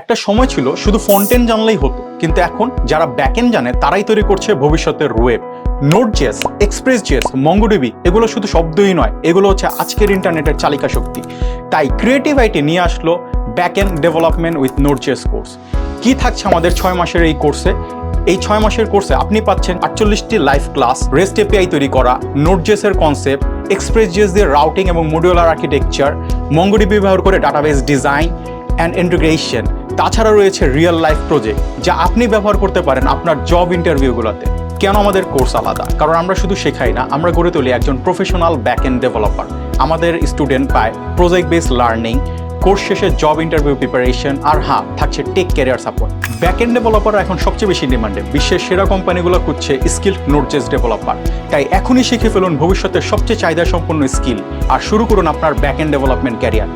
একটা সময় ছিল শুধু ফন্টেন জানলেই হতো, কিন্তু এখন যারা ব্যাকেন জানে তারাই তৈরি করছে ভবিষ্যতের web Node JS Express JS MongoDB এগুলো শুধু শব্দই নয়, এগুলো হচ্ছে আজকের ইন্টারনেটের চালিকা শক্তি। তাই ক্রিয়েটিভ আইটি নিয়ে আসলো backend development with Node JS course কি থাকছে আমাদের ছয় মাসের এই কোর্সে এই ছয় মাসের কোর্সে আপনি পাচ্ছেন আটচল্লিশটি লাইভ ক্লাস রেস্ট এপিআই তৈরি করা নোটজেসের কনসেপ্ট এক্সপ্রেস জেস দিয়ে রাউটিং এবং মডিউলার আর্কিটেকচার মঙ্গোডিবি ব্যবহার করে ডাটাবেস ডিজাইন অ্যান্ড ইন্টিগ্রেশন তাছাড়া রয়েছে রিয়েল লাইফ প্রজেক্ট যা আপনি ব্যবহার করতে পারেন আপনার জব ইন্টারভিউগুলোতে কেন আমাদের কোর্স আলাদা? কারণ আমরা শুধু শেখাই না, আমরা গড়ে তুলি একজন প্রফেশনাল ব্যাক এন্ড ডেভেলপার আমাদের স্টুডেন্ট পায় প্রজেক্ট বেসড লার্নিং কোর্স শেষে জব ইন্টারভিউ প্রিপারেশন আর হ্যাঁ থাকছে tech career support back end ডেভেলপাররা এখন সবচেয়ে বেশি ডিমান্ডে বিশ্বের সেরা কোম্পানিগুলো খুঁজছে স্কিল নোটজেস ডেভেলপার তাই এখনই শিখে ফেলুন ভবিষ্যতের সবচেয়ে চাহিদা সম্পন্ন স্কিল আর শুরু করুন আপনার ব্যাক এন্ড ডেভেলপমেন্ট ক্যারিয়ার